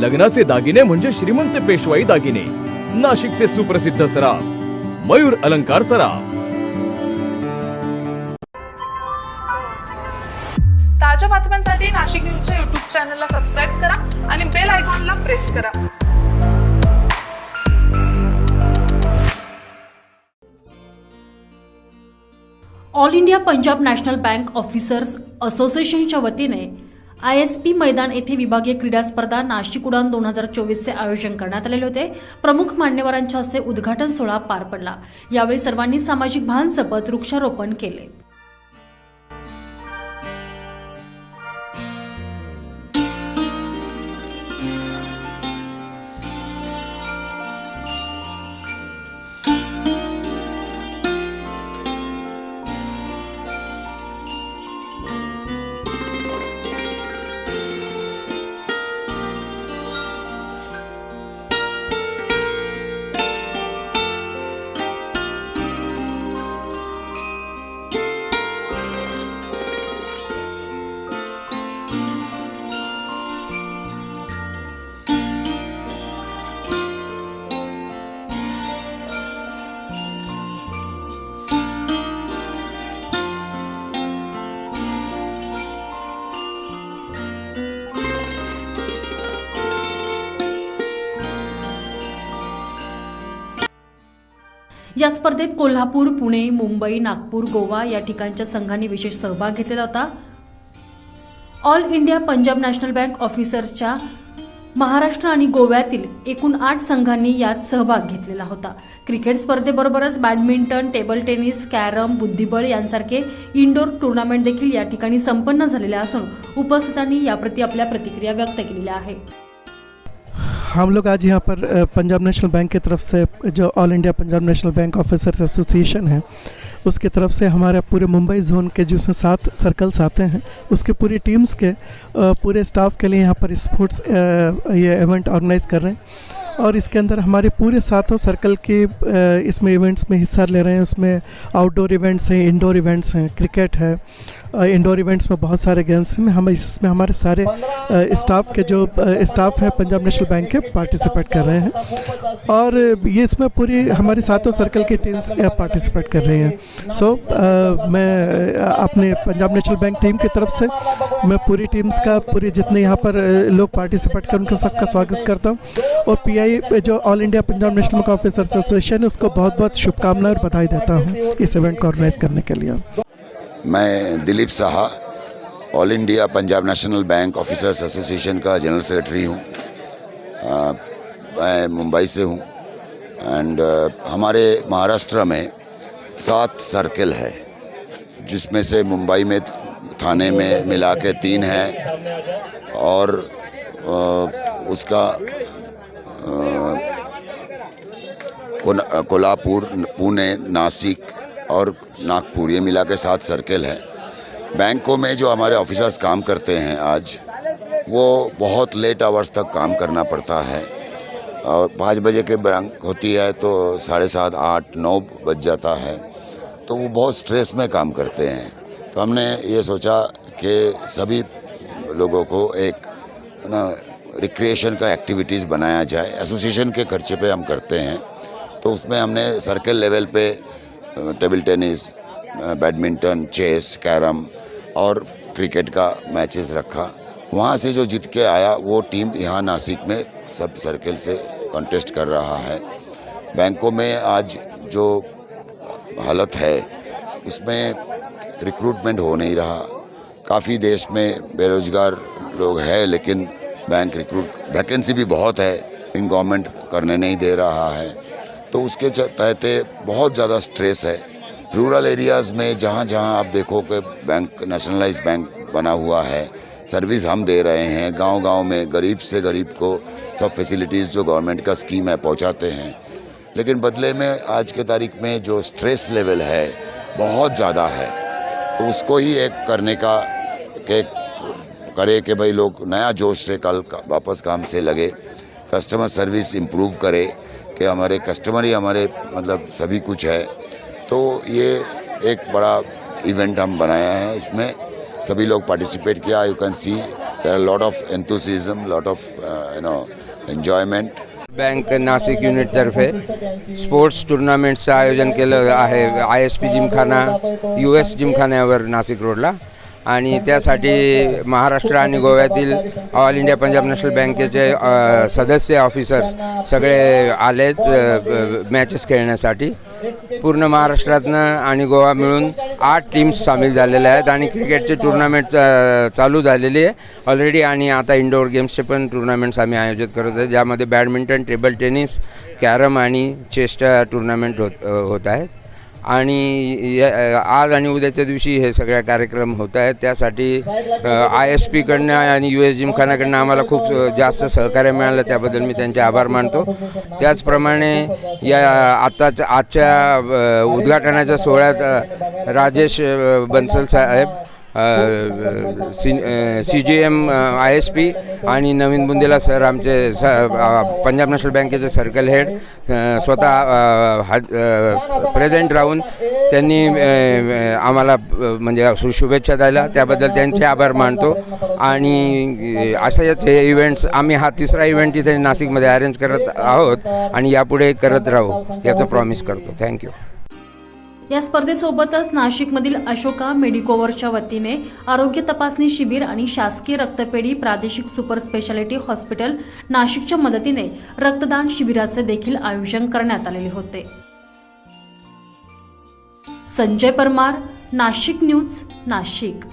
लग्नाचे दागिने म्हणजे श्रीमंत पेशवाई दागिने. नाशिकचे सुप्रसिद्ध सराफ. मयूर अलंकार सराफ. ताज्या बातम्यांसाठी नाशिक न्यूजच्या युट्यूब चॅनलला सबस्क्राईब करा आणि बेल आयकॉनला प्रेस करा. All India Punjab National Bank Officers असोसिएशनच्या वतीने आय एस पी मैदान येथे विभागीय क्रीडा स्पर्धा नाशिक उडान दोन हजार चोवीसचे आयोजन करण्यात आलेले होते. प्रमुख मान्यवरांच्या हस्ते उद्घाटन सोहळा पार पडला. यावेळी सर्वांनी सामाजिक भान जपत वृक्षारोपण केले. या स्पर्धेत कोल्हापूर पुणे मुंबई नागपूर गोवा या ठिकाणच्या संघांनी विशेष सहभाग घेतलेला होता. All India Punjab National Bank ऑफिसर्सच्या Maharashtra आणि गोव्यातील एकूण आठ संघांनी यात सहभाग घेतलेला होता. क्रिकेट स्पर्धेबरोबरच बॅडमिंटन टेबल टेनिस कॅरम बुद्धिबळ यांसारखे इनडोर टुर्नामेंट देखील या ठिकाणी संपन्न झालेल्या असून उपस्थितांनी याप्रती आपल्या प्रतिक्रिया व्यक्त केलेल्या आहेत. हम लोग आज यहाँ पर पंजाब नेशनल बैंक की तरफ़ से, जो All India Punjab National Bank Officers Association है, उसकी तरफ़ से हमारे पूरे मुंबई जोन के, जिसमें सात सर्कल्स आते हैं, उसके पूरी टीम्स के पूरे स्टाफ के लिए यहाँ पर स्पोर्ट्स ये इवेंट ऑर्गेनाइज कर रहे हैं। और इसके अंदर हमारे पूरे सातों सर्कल के इसमें इवेंट्स में हिस्सा ले रहे हैं, उसमें आउटडोर इवेंट्स हैं, इंडोर इवेंट्स हैं, क्रिकेट है इंडोर इवेंट्स में बहुत सारे गेम्स हैं। हम इसमें हमारे सारे स्टाफ के जो स्टाफ हैं पंजाब नेशनल बैंक के पार्टिसिपेट कर रहे हैं। और ये इसमें पूरी हमारी सातों सर्कल की टीम्स पार्टिसिपेट कर रही हैं। सो मैं अपने पंजाब नेशनल बैंक टीम की तरफ़ से मैं पूरी टीम्स का, पूरी जितने यहाँ पर लोग पार्टिसिपेट कर, उनका सबका स्वागत करता हूँ। और पीआई जो All India Punjab National Bank Officers Association है, उसको बहुत बहुत शुभकामनाएँ और बधाई देता हूँ इस इवेंट को ऑर्गेनाइज करने के लिए। मैं Dilip Saha All India Punjab National Bank Officers Association का जनरल सेक्रेटरी हूँ। मैं मुंबई से हूँ। एंड हमारे महाराष्ट्र में सात सर्कल है जिसमें से मुंबई में थाने में मिला के तीन है। और अ, उसका कोल्हापुर पुणे नासिक और नागपुर ये मिला के सात सर्कल है। बैंकों में जो हमारे ऑफिसर्स काम करते हैं आज, वो बहुत लेट आवर्स तक काम करना पड़ता है। और पाँच बजे के बैंक होती है तो साढ़े सात, आठ, नौ बज जाता है। तो वो बहुत स्ट्रेस में काम करते हैं। तो हमने ये सोचा कि सभी लोगों को एक ना रिक्रिएशन का एक्टिविटीज़ बनाया जाए। एसोसिएशन के खर्चे पे हम करते हैं। तो उसमें हमने सर्कल लेवल पे table tennis badminton, chess, carrom और क्रिकेट का मैचेस रखा। वहाँ से जो जीत के आया, वो टीम यहाँ नासिक में सब सर्कल से कंटेस्ट कर रहा है। बैंकों में आज जो हालत है, उसमें रिक्रूटमेंट हो नहीं रहा। काफ़ी देश में बेरोजगार लोग हैं, लेकिन बैंक रिक्रूट वैकेंसी भी बहुत है। इन गवर्नमेंट करने नहीं दे रहा है। तो उसके तहत बहुत ज़्यादा स्ट्रेस है। रूरल एरियाज़ में जहाँ जहाँ आप देखो कि बैंक नेशनलाइज बैंक बना हुआ है सर्विस हम दे रहे हैं, गांव-गांव में गरीब से गरीब को सब फैसिलिटीज़ जो गवर्नमेंट का स्कीम है पहुंचाते हैं। लेकिन बदले में आज के तारीख में जो स्ट्रेस लेवल है, बहुत ज़्यादा है। तो उसको ही एक करने का, के, करे कि भाई लोग नया जोश से कल वापस काम से लगे कस्टमर सर्विस इम्प्रूव करे। कि हमारे कस्टमर ही हमारे मतलब सभी कुछ है। तो ये एक बड़ा इवेंट हम बनाया है इसमें। सभी लोग पार्टिसिपेट किया you can see lot of enthusiasm, lot of uh, you know enjoyment. Bank Nashik युनिटतर्फे sports टुर्नामेंटचं आयोजन केलं आहे I S P Gymkhana U S जिमखान्यावर Nashik रोडला आणि त्यासाठी महाराष्ट्र आणि गोव्यातील ऑल इंडिया पंजाब नॅशनल बँकेचे सदस्य ऑफिसर्स सगळे आलेत मॅचेस खेळण्यासाठी. पूर्ण महाराष्ट्रातनं आणि गोवा मिळून आठ टीम्स सामील झालेल्या आहेत आणि क्रिकेटचे टुर्नामेंट चालू झालेली आहे. ऑलरेडी आणि आता इंडोर गेम्सचे पण टुर्नामेंट्स आम्ही आयोजित करत आहे ज्यामध्ये बॅडमिंटन टेबल टेनिस कॅरम आणि चेसच्या टुर्नामेंट होत होत आहेत. आणि या- आज आणि उद्याच्या दिवशी हे सगळे कार्यक्रम होत आहेत. त्यासाठी आय एस पीकडनं आणि यू एस जिमखानाकडनं आम्हाला खूप जास्त सहकार्य मिळालं. त्याबद्दल मी त्यांचे आभार मानतो. त्याचप्रमाणे या आत्ताच्या आजच्या उद्घाटनाच्या सोहळ्यात राजेश बन्सल साहेब C C G M I S P आणि नवीन बुंदेला सर आमचे स पंजाब नॅशनल बँकेचे सर्कल हेड स्वतः हा प्रेझेंट राहून त्यांनी आम्हाला म्हणजे शु- शुभेच्छा द्यायला. त्याबद्दल त्यांचे आभार मानतो. आणि अ, हे इव्हेंट्स आम्ही हा तिसरा इव्हेंट इथे नाशिकमध्ये अरेंज करत आहोत आणि यापुढे करत राहू याचं प्रॉमिस करतो. थँक्यू या स्पर्धेसोबतच नाशिकमधील अशोका मेडिकोवरच्या वतीने आरोग्य तपासणी शिबिर आणि शासकीय रक्तपेढी प्रादेशिक सुपर स्पेशालिटी हॉस्पिटल नाशिकच्या मदतीने रक्तदान शिबिराचे देखील आयोजन करण्यात आलेले होते. संजय परमार नाशिक न्यूज नाशिक.